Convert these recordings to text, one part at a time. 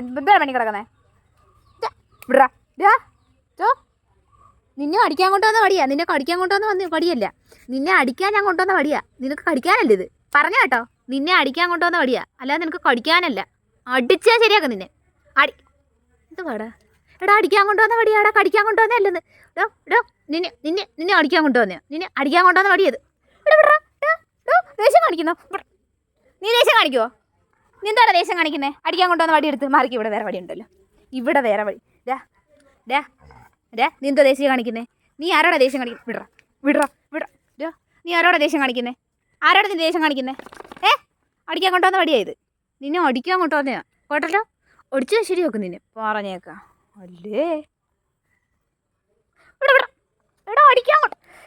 എന്താ പണി കിടക്കുന്നേ? നിന്നെ അടിക്കാൻ കൊണ്ടുവന്ന വടിയാ. നിന്നെ കടിക്കാൻ കൊണ്ടുവന്ന വന്ന് വടിയല്ല. നിന്നെ അടിക്കാൻ ഞാൻ കൊണ്ടുവന്ന വടിയാ. നിനക്ക് കടിക്കാനല്ല ഇത്? പറഞ്ഞ കേട്ടോ. നിന്നെ അടിക്കാൻ കൊണ്ടുവന്ന വടിയാ. അല്ലാതെ നിനക്ക് കടിക്കാനല്ല. അടിച്ചാൽ ശരിയാക്കും നിന്നെ. അടി. എന്ത് പാടാ? എടാ അടിക്കാൻ കൊണ്ടുവന്ന വടിയാടാ കടിക്കാൻ കൊണ്ടുവന്ന അല്ലെന്ന്. ഡോ ഡോ നിന്നെ നിന്നെ നിന്നെ അടിക്കാൻ കൊണ്ടുവന്നോ നിന്നെ അടിക്കാൻ കൊണ്ടുവന്ന ഡോ, ദേഷ്യം കാണിക്കുന്നോ? നീ ദേഷ്യം കാണിക്കുവോ? നീ ദേശം കാണിക്കുന്നേ? അടിക്കാൻ കൊണ്ടുവന്ന വടി എടുത്ത് മാറിക്ക് ഇവിടെ വേറെ വടി ഉണ്ടല്ലോ. ഇവിടെ വേറെ വഴി ഡാ ഡാ ഡാ നിന്തോ ദേശീയ കാണിക്കുന്നേ? നീ ആരോടാ ദേശം കാണിക്കുന്നത് വിടറ വിടറ വിട നീ ആരോടാ ദേശം കാണിക്കുന്നേ? ആരോടാ നീ ദേശം കാണിക്കുന്നേ? ഏ? അടിക്കാൻ കൊണ്ടുവന്ന വടിയായത് നിന്നെ അടിക്കാൻ കൊണ്ടുവന്നയാ. കേട്ടല്ലോ? ശരി ശരിയാക്കും നിന്നെ. പറഞ്ഞേക്കാം. അല്ലേ? വിട വിട എടാ അടിക്കാൻ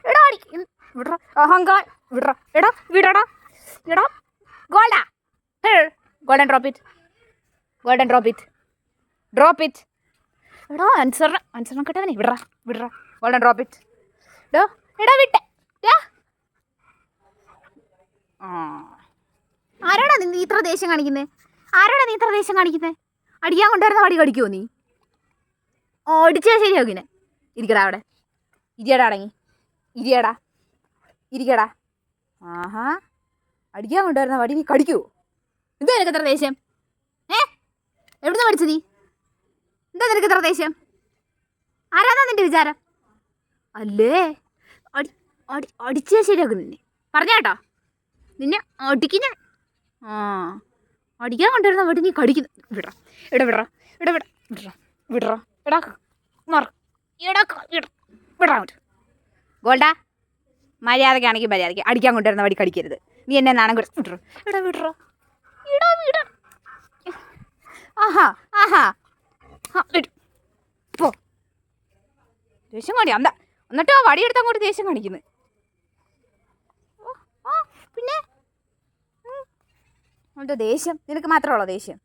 എടാ അടി വിടറ. അഹങ്കാർ വിടറ. എടാ വിടടാ. എടാ Golda. Golden drop it golden drop it drop it എടാ ആൻസർ ആൻസർ കേട്ടവനെ. വിടറ വിടറ. ഗോൾഡൻ ഡ്രോപ്പ് ഇറ്റ് ഡോ എടാ വിട്ടെ. ആരാടാ നീ ഇത്ര ദേഷ്യം കാണിക്കുന്നേ? ആരാടാ നീ ഇത്ര ദേഷ്യം കാണിക്കുന്നേ? അടിക്കാൻ കൊണ്ടുവരുന്ന വടി കടിക്കുമോ നീ? ഓടിച്ചാൽ ശരിയാവും ഇങ്ങനെ. ഇരിക്കടാ അവിടെ. ഇരിയടാ അടങ്ങി. ഇരിയടാ. ഇരിക്കടാ. ആഹാ. അടിക്കാൻ കൊണ്ടുവരുന്ന വടി നീ കടിക്കുമോ എന്താ നിനക്ക് എത്ര ദേഷ്യം? ഏ? എവിടുന്ന് പഠിച്ചു നീ? എന്താ നിനക്ക് എത്ര ദേഷ്യം? നിന്റെ വിചാരം? അല്ലേ? അടി അടി അടിച്ചാൽ ശരിയാക്കും നിന്നെ. പറഞ്ഞാട്ടോ നിന്നെ അടിക്കുന്ന ആ അടിക്കാൻ കൊണ്ടുവരുന്ന വീട്ടിൽ നീ കടിക്കുന്നു വിടറ. ഇട വിടറ. ഇട വിട വിടറ. വിടറ. എടാ മറ. ഇട വിടറ. അങ്ങോട്ട്. ഗോൾഡാ മര്യാദക്കാണെങ്കിൽ മര്യാദയ്ക്ക് അടിക്കാൻ കൊണ്ടുവരുന്ന വടി കടിക്കരുത്. നീ എന്നെ നാണം കൊടു വിടറ. എടാ വിടറ ഇടാ വിട ആഹാ ആഹാ. ആ വിട് പോ. ദേഷ്യം കാണിയാ എന്താ എന്നിട്ട് ആ വടിയെടുത്ത് അങ്ങോട്ട് ദേഷ്യം കാണിക്കുന്നത് പിന്നെ. അവന്റെ ദേഷ്യം? നിനക്ക് ഉള്ളോ ദേഷ്യം?